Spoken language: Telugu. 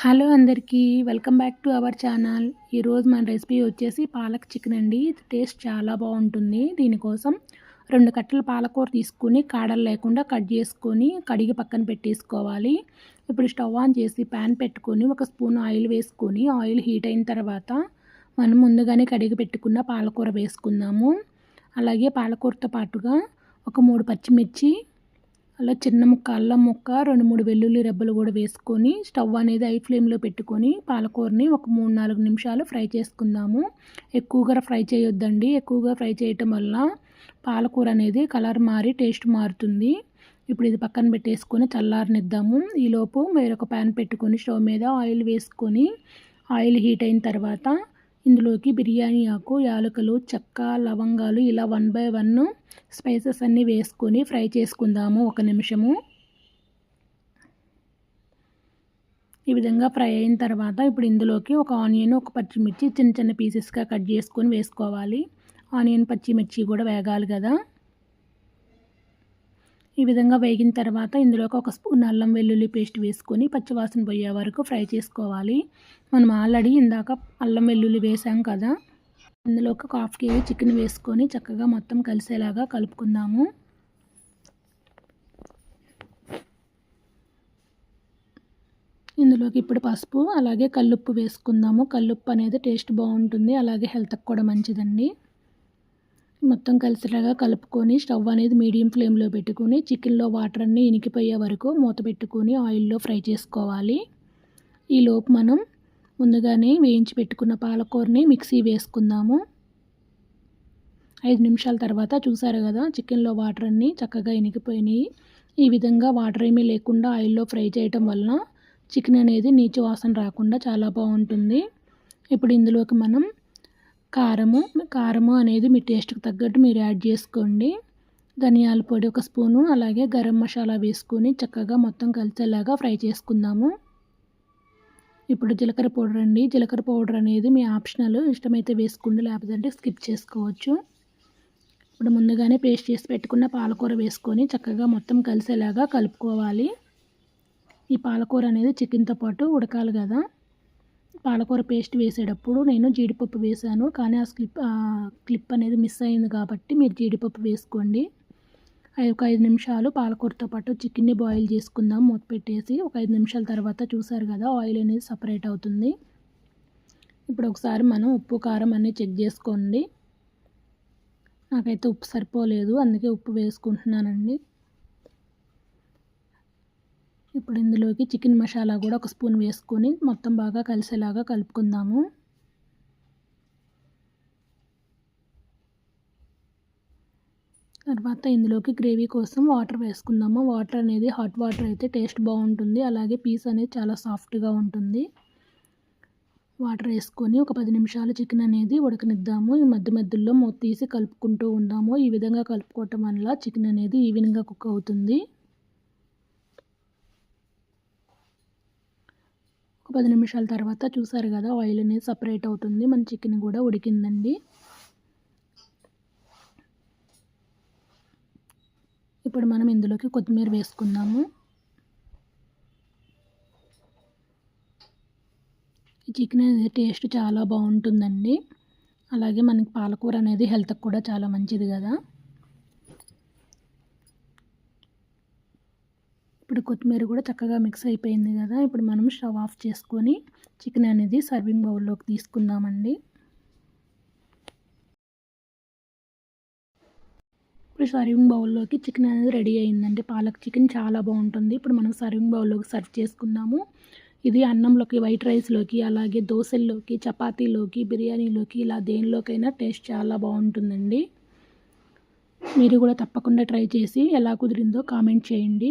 హలో అందరికీ welcome back to our channel. ఈరోజు మన రెసిపీ వచ్చేసి పాలక్ చికెన్ అండి. టేస్ట్ చాలా బాగుంటుంది. దీనికోసం రెండు కట్టల పాలకూర తీసుకుని కాడలు లేకుండా కట్ చేసుకొని కడిగి పక్కన పెట్టేసుకోవాలి. ఇప్పుడు స్టవ్ ఆన్ చేసి ప్యాన్ పెట్టుకొని ఒక స్పూన్ ఆయిల్ వేసుకొని ఆయిల్ హీట్ అయిన తర్వాత మనం ముందుగానే కడిగి పెట్టుకున్న పాలకూర వేసుకుందాము. అలాగే పాలకూరతో పాటుగా ఒక మూడు పచ్చిమిర్చి అలా చిన్న ముక్క అల్లం ముక్క రెండు మూడు వెల్లుల్లి రెబ్బలు కూడా వేసుకొని స్టవ్ అనేది ఐ ఫ్లేమ్లో పెట్టుకొని పాలకూరని ఒక మూడు నాలుగు నిమిషాలు ఫ్రై చేసుకుందాము. ఎక్కువగా ఫ్రై చేయొద్దండి. ఎక్కువగా ఫ్రై చేయటం వల్ల పాలకూర అనేది కలర్ మారి టేస్ట్ మారుతుంది. ఇప్పుడు ఇది పక్కన పెట్టేసుకొని చల్లారనిద్దాము. ఈలోపు వేరొక ప్యాన్ పెట్టుకొని స్టవ్ మీద ఆయిల్ వేసుకొని ఆయిల్ హీట్ అయిన తర్వాత ఇందులోకి బిర్యానీ ఆకు యాలకులు చెక్క లవంగాలు ఇలా వన్ బై వన్ స్పైసెస్ అన్నీ వేసుకొని ఫ్రై చేసుకుందాము ఒక నిమిషము. ఈ విధంగా ఫ్రై అయిన తర్వాత ఇప్పుడు ఇందులోకి ఒక ఆనియన్ ఒక పచ్చిమిర్చి చిన్న చిన్న పీసెస్గా కట్ చేసుకొని వేసుకోవాలి. ఆనియన్ పచ్చిమిర్చి కూడా వేగాలి కదా. ఈ విధంగా వేగిన తర్వాత ఇందులోకి ఒక స్పూన్ అల్లం వెల్లుల్లి పేస్ట్ వేసుకొని పచ్చివాసన పోయే వరకు ఫ్రై చేసుకోవాలి. మనం ఆల్రెడీ ఇందాక అల్లం వెల్లుల్లి వేసాం కదా ఇందులోకి ఒక హాఫ్ కేజీ చికెన్ వేసుకొని చక్కగా మొత్తం కలిసేలాగా కలుపుకుందాము. ఇందులోకి ఇప్పుడు పసుపు అలాగే కల్లుప్పు వేసుకుందాము. కల్లుప్పు అనేది టేస్ట్ బాగుంటుంది అలాగే హెల్త్కి కూడా మంచిదండి. మొత్తం కలిసిలాగా కలుపుకొని స్టవ్ అనేది మీడియం ఫ్లేమ్లో పెట్టుకొని చికెన్లో వాటర్ అన్నీ ఇనికిపోయే వరకు మూత పెట్టుకొని ఆయిల్లో ఫ్రై చేసుకోవాలి. ఈలోపు మనం ముందుగానే వేయించి పెట్టుకున్న పాలకూరని మిక్సీ వేసుకుందాము. ఐదు నిమిషాల తర్వాత చూసారు కదా చికెన్లో వాటర్ అన్నీ చక్కగా ఇనికిపోయినాయి. ఈ విధంగా వాటర్ ఏమీ లేకుండా ఆయిల్లో ఫ్రై చేయటం వలన చికెన్ అనేది నీచు వాసన రాకుండా చాలా బాగుంటుంది. ఇప్పుడు ఇందులోకి మనం కారము. కారము అనేది మీ టేస్ట్కి తగ్గట్టు మీరు యాడ్ చేసుకోండి. ధనియాల పొడి ఒక స్పూను అలాగే గరం మసాలా వేసుకొని చక్కగా మొత్తం కలిసేలాగా ఫ్రై చేసుకుందాము. ఇప్పుడు జీలకర్ర పౌడర్ అండి. జీలకర్ర పౌడర్ అనేది మీ ఆప్షనల్. ఇష్టమైతే వేసుకోండి లేకపోతే స్కిప్ చేసుకోవచ్చు. ఇప్పుడు ముందుగానే పేస్ట్ చేసి పెట్టుకున్న పాలకూర వేసుకొని చక్కగా మొత్తం కలిసేలాగా కలుపుకోవాలి. ఈ పాలకూర అనేది చికెన్తో పాటు ఉడకాలి కదా. పాలకూర పేస్ట్ వేసేటప్పుడు నేను జీడిపప్పు వేసాను కానీ ఆ స్లిప్ క్లిప్ అనేది మిస్ అయింది కాబట్టి మీరు జీడిపప్పు వేసుకోండి. ఒక ఐదు నిమిషాలు పాలకూరతో పాటు చికెన్ని బాయిల్ చేసుకుందాం మూత పెట్టేసి ఒక ఐదు నిమిషాల తర్వాత చూసారు కదా ఆయిల్ అనేది సపరేట్ అవుతుంది. ఇప్పుడు ఒకసారి మనం ఉప్పు కారం అన్నీ చెక్ చేసుకోండి. నాకైతే ఉప్పు సరిపోలేదు అందుకే ఉప్పు వేసుకుంటున్నానండి. ఇప్పుడు ఇందులోకి చికెన్ మసాలా కూడా ఒక స్పూన్ వేసుకొని మొత్తం బాగా కలిసేలాగా కలుపుకుందాము. తర్వాత ఇందులోకి గ్రేవీ కోసం వాటర్ వేసుకుందాము. వాటర్ అనేది హాట్ వాటర్ అయితే టేస్ట్ బాగుంటుంది. అలాగే పీస్ అనేది చాలా సాఫ్ట్గా ఉంటుంది. వాటర్ వేసుకొని ఒక పది నిమిషాలు చికెన్ అనేది ఉడకనిద్దాము. ఈ మధ్య మధ్యలో మూత తీసి కలుపుకుంటూ ఉందాము. ఈ విధంగా కలుపుకోవటం వల్ల చికెన్ అనేది ఈవెనింగ్గా కుక్ అవుతుంది. ఒక పది నిమిషాల తర్వాత చూసారు కదా ఆయిల్ అనేది సపరేట్ అవుతుంది. మన చికెన్ కూడా ఉడికిందండి. ఇప్పుడు మనం ఇందులోకి కొత్తిమీర వేసుకుందాము. ఈ చికెన్ అనేది టేస్ట్ చాలా బాగుంటుందండి. అలాగే మనకి పాలకూర అనేది హెల్త్కి కూడా చాలా మంచిది కదా. ఇప్పుడు కొత్తిమీర కూడా చక్కగా మిక్స్ అయిపోయింది కదా. ఇప్పుడు మనం స్టవ్ ఆఫ్ చేసుకొని చికెన్ అనేది సర్వింగ్ బౌల్లోకి తీసుకుందామండి. ఇప్పుడు సర్వింగ్ బౌల్లోకి చికెన్ అనేది రెడీ అయిందండి. పాలక్ చికెన్ చాలా బాగుంటుంది. ఇప్పుడు మనం సర్వింగ్ బౌల్లోకి సర్వ్ చేసుకుందాము. ఇది అన్నంలోకి వైట్ రైస్లోకి అలాగే దోశల్లోకి చపాతీలోకి బిర్యానీలోకి ఇలా దేనిలోకైనా టేస్ట్ చాలా బాగుంటుందండి. మీరు కూడా తప్పకుండా ట్రై చేసి ఎలా కుదిరిందో కామెంట్ చేయండి.